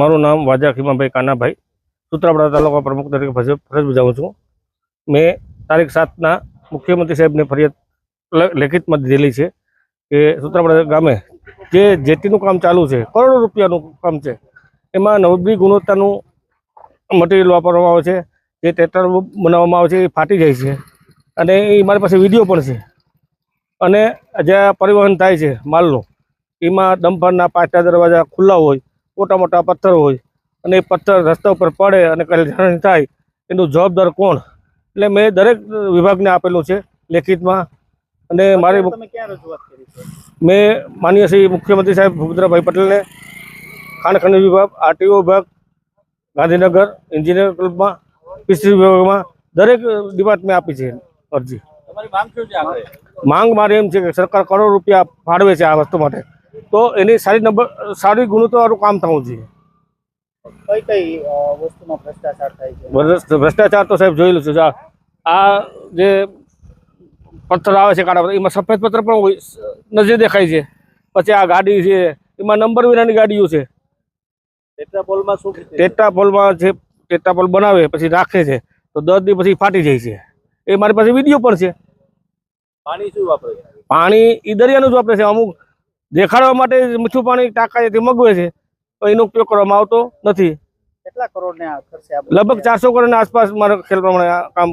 મારું નામ વાજા ખીમાભાઈ કાનાભાઈ. સુત્રાપડા તાલુકા પ્રમુખ તરીકે ફરજ બજાવું છું. મેં તારીખ સાતના મુખ્યમંત્રી સાહેબને ફરિયાદ લેખિતમાં દીધેલી છે કે સુત્રાપડા ગામે જે જેટીનું કામ ચાલુ છે, કરોડો રૂપિયાનું કામ છે, એમાં નવબી ગુણવત્તાનું મટીરિયલ વાપરવામાં આવે છે, જે ટેટર બનાવવામાં આવે છે, એ ફાટી જાય છે અને એ મારી પાસે વીડિયો પણ છે. અને જે પરિવહન થાય છે, માલનું, એમાં ડમ્પરના પાછા દરવાજા ખુલ્લા હોય મોટા મોટા પથ્થર હોય અને એ પથ્થર રસ્તા ઉપર પડે અને કલ્યાણ થાય એનું જવાબદાર કોણ? એટલે મેં દરેક વિભાગને આપેલું છે લેખિતમાં. અને મારી મેં માનીય શ્રી મુખ્યમંત્રી સાહેબ ભૂપેન્દ્રભાઈ પટેલને ખાણ ખનિજ વિભાગ આરટીઓ વિભાગ ગાંધીનગર એન્જિનિયર ક્લબમાં ફિશરી વિભાગમાં દરેક ડિપાર્ટમેન્ટ આપી છે અરજી. માંગ મારી એમ છે કે સરકાર કરોડ રૂપિયા ફાળવે છે આ વસ્તુ માટે. તો એની સારી નંબર સારી ગુણવત્તાવાળું કામ થવું જોઈએ. કઈ કઈ વસ્તુમાં ભ્રષ્ટાચાર થાય છે? ભ્રષ્ટાચાર તો સાહેબ જોયેલું છે. આ- જે પથ્થર આવે છે કાળા એમાં સફેદ પથ્થર પણ નજરે દેખાય છે. પછી આ ગાડી છે એમાં નંબર વિનાની ગાડીઓ છે. ટેટ્રાપોલમાં શું? ટેટ્રાપોલમાં જે ટેટ્રાપોલ બનાવે પછી રાખે છે તો દસ દિવસ પછી ફાટી જાય છે. એ મારી પાસે વીડિયો પણ છે. પાણી શું વાપરે છે? પાણી એ દરિયાનું જ વાપરે છે. અમુક દેખાડવા માટે મીઠું પાણી ટાંકાએથી મગવે છે તો એનો ઉપયોગ કરવામાં આવતો નથી. કેટલા કરોડ ને લગભગ ચારસો કરોડના આસપાસ મારા ખ્યાલ પ્રમાણે આ કામ